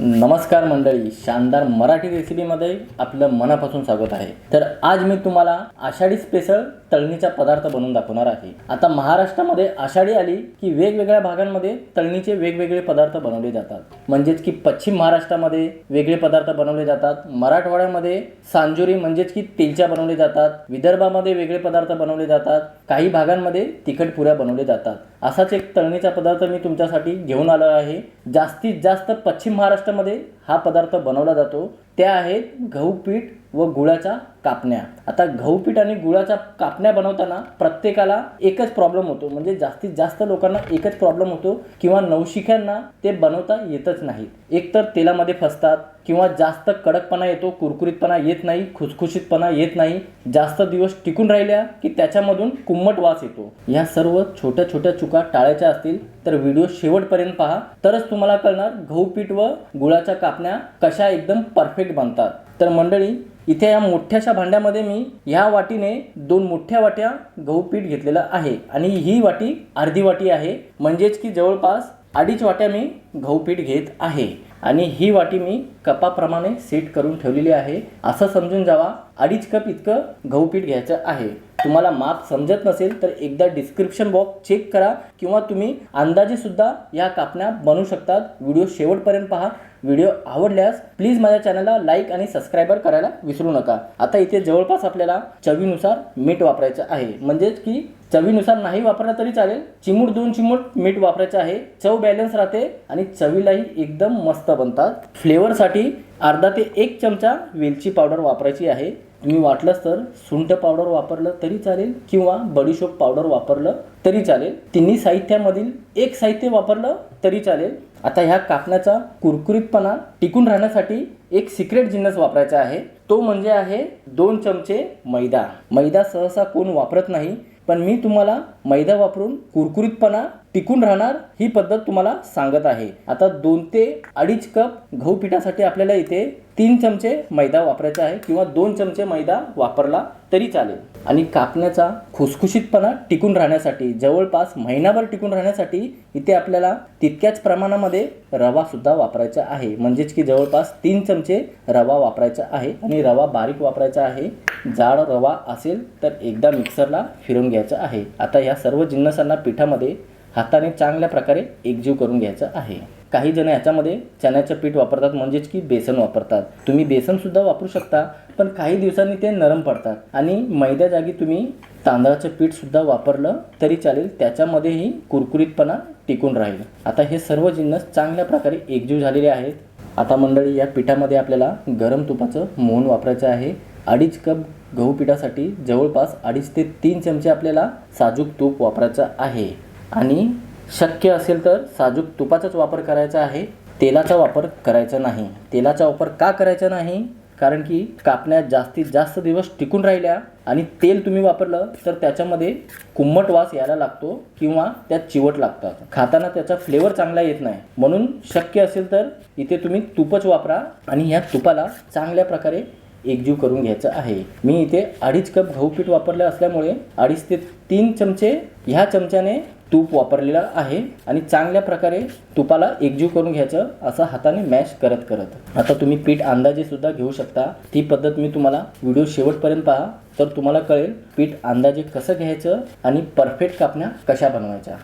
नमस्कार मंडळी शानदार मराठी रेसिपीमध्ये आपलं मनापासून स्वागत आहे. तर आज मी तुम्हाला आषाढी स्पेशल तळणीचा पदार्थ बनवून दाखवणार आहे. आता महाराष्ट्रामध्ये आषाढी आली की वेगवेगळ्या भागांमध्ये तळणीचे वेगवेगळे पदार्थ बनवले जातात. म्हणजेच की पश्चिम महाराष्ट्रामध्ये वेगळे पदार्थ बनवले जातात. मराठवाड्यामध्ये सांजुरी म्हणजेच की तेलच्या बनवले जातात. विदर्भामध्ये वेगळे पदार्थ बनवले जातात. काही भागांमध्ये तिखट पुऱ्या बनवले जातात. असाच एक तळणीचा पदार्थ मी तुमच्यासाठी घेऊन आलो आहे. जास्तीत जास्त पश्चिम महाराष्ट्र महाराष्ट्रामध्ये हा पदार्थ बनवला जातो. त्या आहेत गहू पीठ व गुळाच्या कापण्या. आता गहूपीठ आणि गुळाच्या कापण्या बनवताना प्रत्येकाला एकच प्रॉब्लेम होतो. म्हणजे जास्तीत जास्त लोकांना एकच प्रॉब्लेम होतो किंवा नवशिक्यांना ते बनवता येतच नाहीत. एकतर तेलामध्ये फसतात किंवा जास्त कडकपणा येतो कुरकुरीतपणा येत नाही खुसखुशीतपणा येत नाही जास्त दिवस टिकून राहिल्या की त्याच्यामधून कुम्मट वास येतो. ह्या सर्व छोट्या छोट्या चुका टाळायच्या असतील तर व्हिडिओ शेवटपर्यंत पहा. तरच तुम्हाला कळणार गहू पीठ व गुळाच्या कापण्या कशा एकदम परफेक्ट बनतात. तर मंडळी इथे या मोठ्याशा भांड्यामध्ये मी ह्या वाटीने दोन मोठ्या वाट्या गहू पीठ घेतलेलं आहे. आणि ही वाटी अर्धी वाटी आहे. म्हणजेच की जवळपास अडीच वाट्या मी गहू पीठ घेत आहे. आणि ही वाटी मी कपाप्रमाणे सेट करून ठेवलेली आहे. असं समजून जावा अडीच कप इतकं गहू पीठ घ्यायचं आहे. तुम्हाला माप समजत नसेल तर एकदा डिस्क्रिप्शन बॉक्स चेक करा किंवा तुम्ही अंदाजे सुद्धा या कापण्या बनवू शकतात. व्हिडिओ शेवटपर्यंत पहा. व्हिडिओ आवडल्यास प्लीज माझ्या चॅनलला लाईक आणि सबस्क्रायबर करायला विसरू नका. आता इथे जवळपास आपल्याला चवीनुसार मीठ वापरायचं आहे. म्हणजेच की चवीनुसार नाही वापरलं तरी चालेल. चिमूट दोन चिमूट मीठ वापरायचं आहे. चव बॅलन्स राहते आणि चवीलाही एकदम मस्त बनतात. फ्लेवरसाठी अर्धा ते एक चमचा वेलची पावडर वापरायची आहे. तुम्ही वाटलंच तर सुंठ पावडर वापरलं तरी चालेल किंवा बडीशोप पावडर वापरलं तरी चालेल. तिन्ही साहित्यामधील एक साहित्य वापरलं तरी चालेल. आता ह्या कापण्याचा कुरकुरीतपणा टिकून राहण्यासाठी एक सिक्रेट जिन्नस वापरायचा आहे. तो म्हणजे आहे दोन चमचे मैदा. मैदा सहसा कोण वापरत नाही पण मी तुम्हाला मैदा वापरून कुरकुरीतपणा टिकून राहणार ही पद्धत तुम्हाला सांगत आहे. आता दोन ते अडीच कप गहू पिठासाठी आपल्याला इथे तीन चमचे मैदा वापरायचा आहे किंवा दोन चमचे मैदा वापरला तरी चालेल. आणि कापण्याचा खुसखुशीतपणा टिकून राहण्यासाठी जवळपास महिनाभर टिकून राहण्यासाठी इथे आपल्याला तितक्याच प्रमाणामध्ये रवा सुद्धा वापरायचा आहे. म्हणजेच की जवळपास तीन चमचे रवा वापरायचा आहे आणि रवा बारीक वापरायचा आहे. जाड रवा असेल तर एकदा मिक्सरला फिरून घ्यायचा आहे. आता या सर्व जिन्नसांना पिठामध्ये हाताने चांगल्या प्रकारे एकजीव करून घ्यायचं आहे. काही जण ह्याच्यामध्ये चण्याचं पीठ वापरतात म्हणजेच की बेसन वापरतात. तुम्ही बेसनसुद्धा वापरू शकता पण काही दिवसांनी ते नरम पडतात. आणि मैद्या जागी तुम्ही तांदळाचं पीठसुद्धा वापरलं तरी चालेल त्याच्यामध्येही कुरकुरीतपणा टिकून राहील. आता हे सर्व जिन्नस चांगल्या प्रकारे एकजीव झालेले आहेत. आता मंडळी या पिठामध्ये आपल्याला गरम तुपाचं मोहन वापरायचं आहे. अडीच कप गहू पिठासाठी जवळपास अडीच ते तीन चमचे आपल्याला साजूक तूप वापरायचं आहे. आणि शक्य असेल तर साजूक तुपाचाच वापर करायचा आहे. तेलाचा वापर करायचा नाही. तेलाचा वापर का करायचा नाही? कारण की कापण्या जास्तीत जास्त दिवस टिकून राहिल्या आणि तेल तुम्ही वापरलं तर त्याच्यामध्ये कुंबट वास यायला लागतो किंवा त्यात चिवट लागतात. खाताना त्याचा फ्लेवर चांगला येत नाही. म्हणून शक्य असेल तर इथे तुम्ही तुपच वापरा आणि ह्या तुपाला चांगल्या प्रकारे एकजीव करून घ्यायचं आहे. मी इथे अडीच कप गहू पीठ वापरले असल्यामुळे अडीच ते तीन चमचे ह्या चमच्याने तूप वापरलेलं आहे आणि चांगल्या प्रकारे तुपाला एकजीव करून घ्यायचं असं हाताने मॅश करत करत. आता तुम्ही पीठ अंदाजे सुद्धा घेऊ शकता. ती पद्धत मी तुम्हाला व्हिडिओ शेवटपर्यंत पहा. तर तुम्हाला कळेल पीठ अंदाजे कसं घ्यायचं आणि परफेक्ट कापण्या कशा बनवायच्या.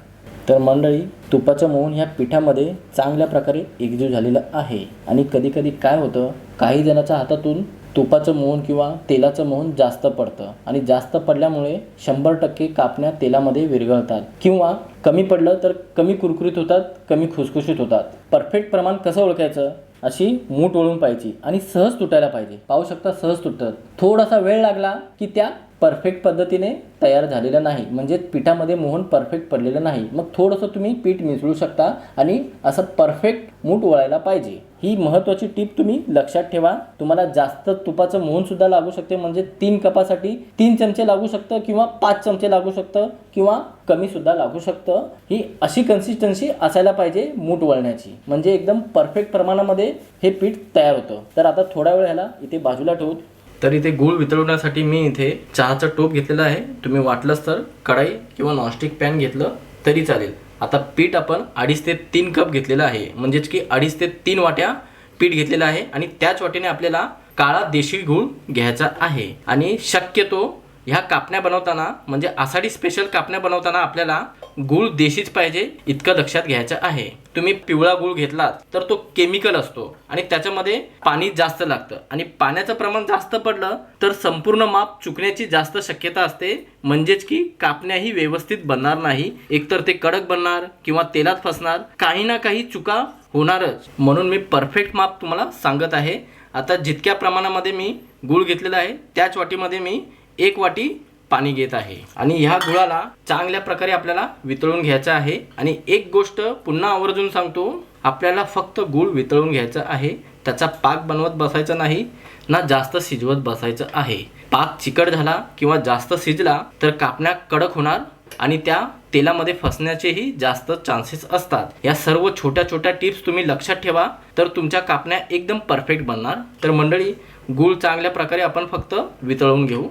तर मंडळी तुपाचं मोहन ह्या पिठामध्ये चांगल्या प्रकारे एकजीव झालेलं आहे. आणि कधी कधी काय होतं काही जणाच्या हातातून तुपाचं मोहन किंवा तेलाचं मोहन जास्त पडतं. आणि जास्त पडल्यामुळे शंभर टक्के कापण्या तेलामध्ये विरघळतात. किंवा कमी पडलं तर कमी कुरकुरीत होतात कमी खुसखुशीत होतात. परफेक्ट प्रमाण कसं ओळखायचं? अशी मूठ ओळून पाहिजे आणि सहज तुटायला पाहिजे. पाहू शकता सहज तुटतात. थोडासा वेळ लागला की त्या परफेक्ट पद्धतीने तयार झालेलं नाही. म्हणजे पिठामध्ये मोहन परफेक्ट पडलेलं नाही. मग थोडंसं तुम्ही पीठ मिसळू शकता आणि असं परफेक्ट मूठ वळायला पाहिजे. ही महत्त्वाची टीप तुम्ही लक्षात ठेवा. तुम्हाला जास्त तुपाचं मोहनसुद्धा लागू शकते. म्हणजे तीन कपासाठी तीन चमचे लागू शकतं किंवा पाच चमचे लागू शकतं किंवा कमीसुद्धा लागू शकतं. ही अशी कन्सिस्टन्सी असायला पाहिजे मूठ वळण्याची. म्हणजे एकदम परफेक्ट प्रमाणामध्ये हे पीठ तयार होतं. तर आता थोडा वेळ ह्याला इथे बाजूला ठेवू तर इथे गूळ वितळवण्यासाठी मी इथे चहाचं टोप घेतलेला आहे. तुम्ही वाटलंच तर कढाई किंवा नॉनस्टिक पॅन घेतलं तरी चालेल. आता पीठ आपण अडीच ते तीन कप घेतलेलं आहे. म्हणजेच की अडीच ते तीन वाट्या पीठ घेतलेलं आहे आणि त्याच वाटेने आपल्याला काळा देशी गूळ घ्यायचा आहे. आणि शक्यतो ह्या कापण्या बनवताना म्हणजे आषाढी स्पेशल कापण्या बनवताना आपल्याला गूळ देशीच पाहिजे इतकं लक्षात घ्यायचं आहे. तुम्ही पिवळा गूळ घेतलात तर तो केमिकल असतो. आणि त्याच्यामध्ये पाणी जास्त लागतं. आणि पाण्याचं प्रमाण जास्त पडलं तर संपूर्ण माप चुकण्याची जास्त शक्यता असते. म्हणजेच की कापण्याही व्यवस्थित बनणार नाही. एकतर ते कडक बनणार किंवा तेलात फसणार. काही ना काही चुका होणारच. म्हणून मी परफेक्ट माप तुम्हाला सांगत आहे. आता जितक्या प्रमाणामध्ये मी गूळ घेतलेला आहे त्याच वाटीमध्ये मी एक वाटी पाणी घेत आहे. आणि ह्या गुळाला चांगल्या प्रकारे आपल्याला वितळून घ्यायचं आहे. आणि एक गोष्ट पुन्हा आवर्जून सांगतो आपल्याला फक्त गूळ वितळून घ्यायचं आहे. त्याचा पाक बनवत बसायचा नाही ना जास्त शिजवत बसायचं आहे. पाक चिकट झाला किंवा जास्त शिजला तर कापण्या कडक होणार आणि त्या तेलामध्ये फसण्याचेही जास्त चान्सेस असतात. या सर्व छोट्या छोट्या टिप्स तुम्ही लक्षात ठेवा. तर तुमच्या कापण्या एकदम परफेक्ट बनणार. तर मंडळी गूळ चांगल्या प्रकारे आपण फक्त वितळवून घेऊ.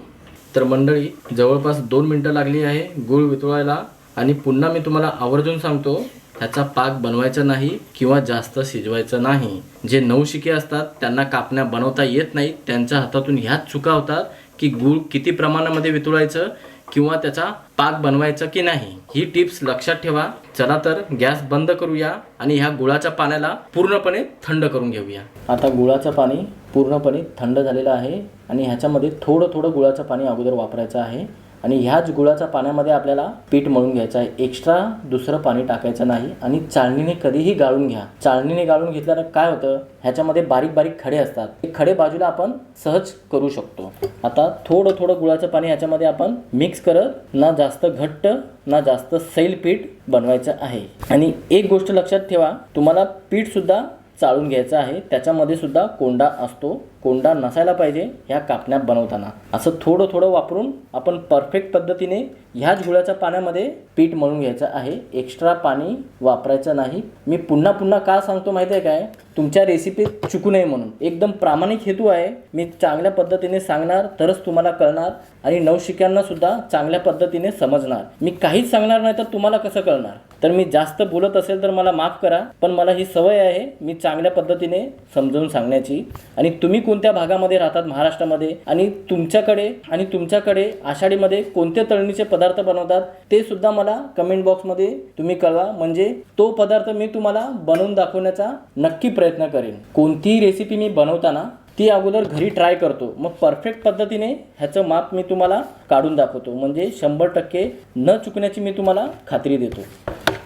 तर मंडळी जवळपास दोन मिनटं लागली आहे. गूळ वितळायला आणि पुन्हा मी तुम्हाला आवर्जून सांगतो ह्याचा पाक बनवायचा नाही किंवा जास्त शिजवायचं नाही. जे नवशिके असतात त्यांना कापण्या बनवता येत नाहीत. त्यांच्या हातातून ह्याच चुका होतात की गूळ किती प्रमाणामध्ये वितळायचं किंवा त्याचा पाक बनवायचा की नाही ही टिप्स लक्षात ठेवा. चला तर गॅस बंद करूया आणि ह्या गुळाच्या पाण्याला पूर्णपणे थंड करून घेऊया. आता गुळाचं पाणी पूर्णपणे थंड झालेलं आहे आणि ह्याच्यामध्ये थोडं थोडं गुळाचं पाणी अगोदर वापरायचं आहे. आणि ह्याच गुळाच्या पाण्यामध्ये आपल्याला पीठ मळून घ्यायचं आहे. एक्स्ट्रा दुसरं पाणी टाकायचं नाही आणि चाळणीने कधीही गाळून घ्या. चाळणीने गाळून घेतल्यानं काय होतं? ह्याच्यामध्ये बारीक बारीक खडे असतात. ते खडे बाजूला आपण सहज करू शकतो. आता थोडं थोडं गुळाचं पाणी ह्याच्यामध्ये आपण मिक्स करत ना जास्त घट्ट ना जास्त सैल पीठ बनवायचं आहे. आणि एक गोष्ट लक्षात ठेवा तुम्हाला पीठसुद्धा चाळून घ्यायचं आहे. त्याच्यामध्ये सुद्धा कोंडा असतो. कोंडा नसायला पाहिजे ह्या कापण्या बनवताना. असं थोडं थोडं वापरून आपण परफेक्ट पद्धतीने ह्याच गुळाच्या पाण्यामध्ये पीठ मळून घ्यायचं आहे. एक्स्ट्रा पाणी वापरायचं नाही. मी पुन्हा पुन्हा का सांगतो माहिती आहे काय? तुमच्या रेसिपीत चुकू नये म्हणून. एकदम प्रामाणिक हेतू आहे. मी चांगल्या पद्धतीने सांगणार तरच तुम्हाला कळणार आणि नवशिक्यांना सुद्धा चांगल्या पद्धतीने समजणार. मी काहीच सांगणार नाही तर तुम्हाला कसं कळणार? तर मी जास्त बोलत असेल तर मला माफ करा पण मला ही सवय आहे मी चांगल्या पद्धतीने समजावून सांगण्याची. आणि तुम्ही कोणत्या भागामध्ये राहतात महाराष्ट्रामध्ये? आणि तुमच्याकडे आणि तुमच्याकडे आषाढीमध्ये कोणते तळणीचे पदार्थ बनवतात? ते सुद्धा मला कमेंट बॉक्समध्ये तुम्ही कळवा. म्हणजे तो पदार्थ मी तुम्हाला बनवून दाखवण्याचा नक्की प्रयत्न करेन. कोणतीही रेसिपी मी बनवताना ती अगोदर घरी ट्राय करतो. मग परफेक्ट पद्धतीने ह्याचं माप मी तुम्हाला काढून दाखवतो. म्हणजे शंभर टक्के न चुकण्याची मी तुम्हाला खात्री देतो.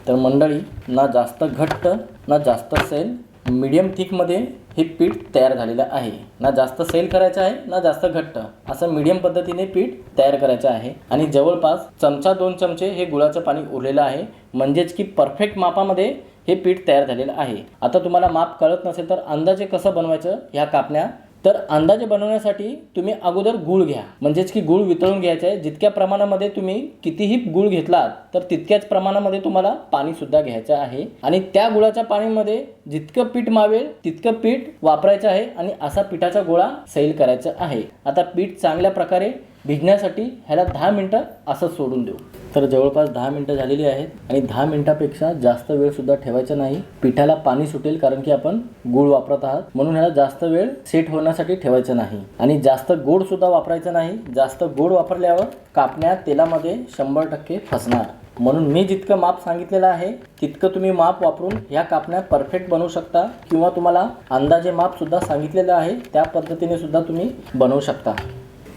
तर मंडळी ना जास्त घट्ट ना जास्त सैल मीडियम थिकमध्ये हे पीठ तयार झालेलं आहे. ना जास्त सैल करायचं आहे ना जास्त घट्ट. असं मीडियम पद्धतीने पीठ तयार करायचं आहे. आणि जवळपास चमचा दोन चमचे हे गुळाचं पाणी उरलेलं आहे. म्हणजेच की परफेक्ट मापामध्ये हे पीठ तयार झालेलं आहे. आता तुम्हाला माप कळत नसेल तर अंदाजे कसं बनवायचं ह्या कापण्या तर अंदाजे बनवण्यासाठी तुम्ही अगोदर गूळ घ्या. म्हणजेच की गूळ वितळून घ्यायचं. आहे जितक्या प्रमाणामध्ये तुम्ही कितीही गूळ घेतलात तर तितक्याच प्रमाणामध्ये तुम्हाला पाणीसुद्धा घ्यायचं आहे. आणि त्या गुळाच्या पाणीमध्ये जितकं पीठ मावेल तितकं पीठ वापरायचं आहे आणि असा पिठाचा गोळा सैल करायचा आहे. आता पीठ चांगल्या प्रकारे भिजण्यासाठी ह्याला दहा मिनटं असंच सोडून देऊ. तर जवळपास दहा मिनटं झालेली आहेत आणि दहा मिनटापेक्षा जास्त वेळ सुद्धा ठेवायचा नाही. पिठाला पाणी सुटेल कारण की आपण गूळ वापरत आहात. म्हणून ह्याला जास्त वेळ सेट होण्यासाठी ठेवायचं नाही. आणि जास्त गोड सुद्धा वापरायचं नाही. जास्त गोड वापरल्यावर कापण्या तेलामध्ये शंभर टक्के फसणार. म्हणून मी जितकं माप सांगितलेलं आहे तितकं तुम्ही माप वापरून ह्या कापण्या परफेक्ट बनवू शकता किंवा तुम्हाला अंदाजे माप सुद्धा सांगितलेलं आहे त्या पद्धतीने सुद्धा तुम्ही बनवू शकता.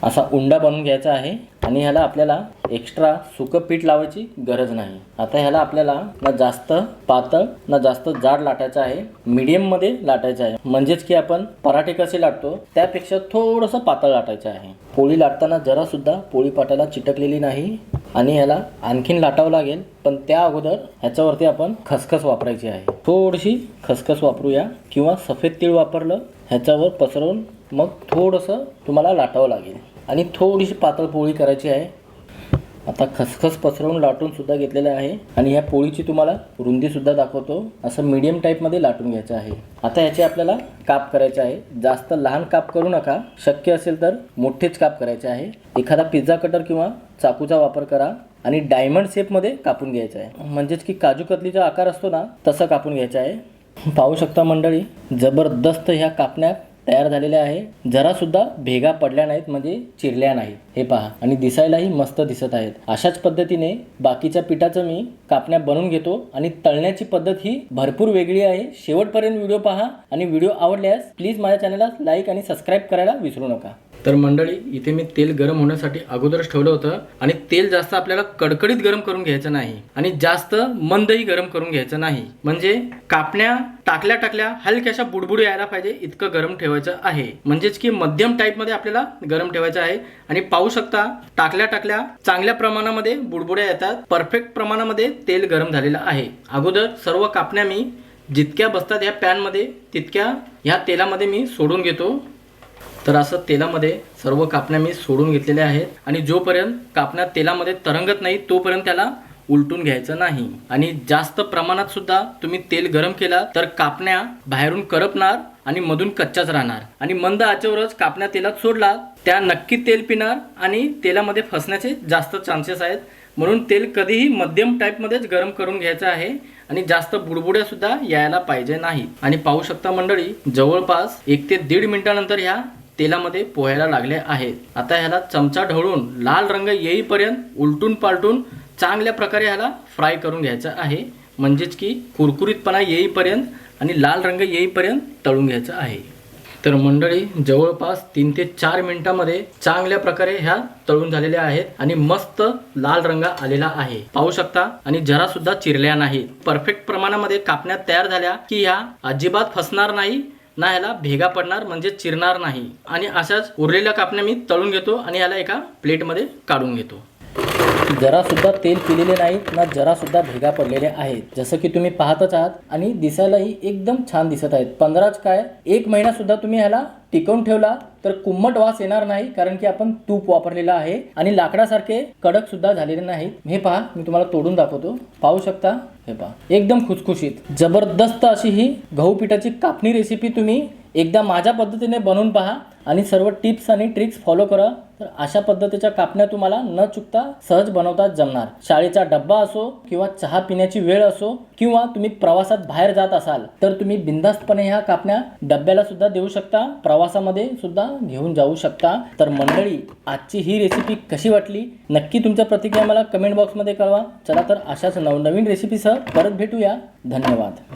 असा उंडा बनवून घ्यायचा आहे आणि ह्याला आपल्याला एक्स्ट्रा सुकं पीठ लावायची गरज नाही. आता ह्याला आपल्याला ना जास्त पातळ ना जास्त जाड लाटायचं आहे. मीडियममध्ये लाटायचं आहे. म्हणजेच की आपण पराठे कसे लाटतो त्यापेक्षा थोडंसं पातळ लाटायचं आहे. पोळी लाटताना जरासुद्धा पोळी पाटाला चिटकलेली नाही आणि ह्याला आणखीन लाटावं लागेल पण त्या अगोदर ह्याच्यावरती आपण खसखस वापरायची आहे. थोडीशी खसखस वापरूया किंवा सफेद तीळ वापरलं ह्याच्यावर पसरवून मग थोडंसं तुम्हाला लाटावं लागेल. आणि थोडीशी पातळ पोळी करायची आहे. आता खसखस पसरवून लाटूनसुद्धा घेतलेलं आहे. आणि ह्या पोळीची तुम्हाला रुंदीसुद्धा दाखवतो. असं मीडियम टाईपमध्ये लाटून घ्यायचं आहे. आता याचे आपल्याला काप करायचे आहे. जास्त लहान काप करू नका. शक्य असेल तर मोठेच काप करायचे आहे. एखादा पिझ्झा कटर किंवा चाकूचा वापर करा. आणि डायमंड शेपमध्ये कापून घ्यायचं आहे. म्हणजेच की काजू कतलीचा आकार असतो ना तसं कापून घ्यायचं आहे. पाहू शकता मंडळी जबरदस्त ह्या कापण्यात तयार झालेल्या आहे. जरा सुद्धा भेगा पडल्या नाहीत म्हणजे चिरल्या नाहीत. हे पहा. आणि दिसायलाही मस्त दिसत आहेत. अशाच पद्धतीने बाकीच्या पिठाचं मी कापण्या बनवून घेतो आणि तळण्याची पद्धत ही भरपूर वेगळी आहे. शेवटपर्यंत व्हिडिओ पहा आणि व्हिडिओ आवडल्यास प्लीज माझ्या चॅनलला लाईक आणि सबस्क्राईब करायला विसरू नका. तर मंडळी इथे मी तेल गरम होण्यासाठी अगोदरच ठेवलं होतं आणि तेल जास्त आपल्याला कडकडीत गरम करून घ्यायचं नाही आणि जास्त मंदही गरम करून घ्यायचं नाही. म्हणजे कापण्या टाकल्या टाकल्या हलक्याशा बुडबुडी यायला पाहिजे इतकं गरम ठेवायचं आहे. म्हणजेच की मध्यम टाईपमध्ये आपल्याला गरम ठेवायचं आहे. आणि पाहू शकता टाकल्या टाकल्या चांगल्या प्रमाणामध्ये बुडबुड्या येतात परफेक्ट प्रमाणामध्ये तेल गरम झालेलं आहे. अगोदर सर्व कापण्या मी जितक्या बसतात या पॅनमध्ये तितक्या ह्या तेलामध्ये मी सोडून घेतो. तर असं तेलामध्ये सर्व कापण्या मी सोडून घेतलेल्या आहेत. आणि जोपर्यंत कापण्या तेलामध्ये तरंगत नाही तोपर्यंत त्याला उलटून घ्यायचं नाही. आणि जास्त प्रमाणात सुद्धा तुम्ही तेल गरम केला तर कापण्या बाहेरून करपणार आणि मधून कच्च्याच राहणार. आणि मंद आचेवरच कापण्या तेलात सोडला त्या नक्की तेल पिणार आणि तेलामध्ये फसण्याचे जास्त चान्सेस आहेत. म्हणून तेल कधीही मध्यम टाईपमध्येच गरम करून घ्यायचं आहे आणि जास्त बुडबुड्या सुद्धा यायला पाहिजे नाही आणि पाहू शकता मंडळी जवळपास एक ते दीड मिनिटानंतर ह्या तेलामध्ये पोहायला लागले आहेत. आता ह्याला चमचा ढवळून लाल रंग येईपर्यंत उलटून पालटून चांगल्या प्रकारे ह्याला फ्राय करून घ्यायचा आहे. म्हणजेच की कुरकुरीतपणा येईपर्यंत आणि लाल रंग येईपर्यंत तळून घ्यायचा आहे. तर मंडळी जवळपास तीन ते चार मिनिटांमध्ये चांगल्या प्रकारे ह्या तळून झालेल्या आहेत आणि मस्त लाल रंग आलेला आहे. पाहू शकता आणि जरा सुद्धा चिरल्या नाही परफेक्ट प्रमाणामध्ये कापण्यात तयार झाल्या की ह्या अजिबात फसणार नाही. ना ह्याला भेगा पडणार म्हणजे चिरणार नाही. आणि अशाच उरलेल्या कापण्या मी तळून घेतो आणि ह्याला एका प्लेटमध्ये काढून घेतो. जरासुद्धा तेल पिलेले नाहीत ना जरासुद्धा भेगा पडलेले आहेत. जसं की तुम्ही पाहतच आहात आणि दिसायलाही एकदम छान दिसत आहेत. पंधराच काय? एक महिना सुद्धा तुम्ही ह्याला टिकवून ठेवला तर कुम्मट वास येणार नाही कारण की आपण तूप वापरलेला आहे आणि लाकडासारखे कडक सुद्धा झालेले नाहीत. हे पहा मी तुम्हाला तोडून दाखवतो. पाहू शकता? हे पहा. एकदम खुसखुशीत. जबरदस्त अशी ही गहू पिठाची कापणी रेसिपी तुम्ही एकदा माझ्या पद्धतीने बनवून पहा आणि सर्व टिप्स आणि ट्रिक्स फॉलो करा. तर अशा पद्धतीच्या कापण्या तुम्हाला न चुकता सहज बनवता जमणार. शाळेचा डब्बा असो किंवा चहा पिण्याची वेळ असो किंवा तुम्ही प्रवासात बाहेर जात असाल तर तुम्ही बिंदास्तपणे ह्या कापण्या डब्याला सुद्धा देऊ शकता. प्रवासामध्ये सुद्धा घेऊन जाऊ शकता. तर मंडळी आजची ही रेसिपी कशी वाटली? नक्की तुमच्या प्रतिक्रिया मला कमेंट बॉक्समध्ये कळवा. चला तर अशाच नवनवीन रेसिपीसह परत भेटूया. धन्यवाद.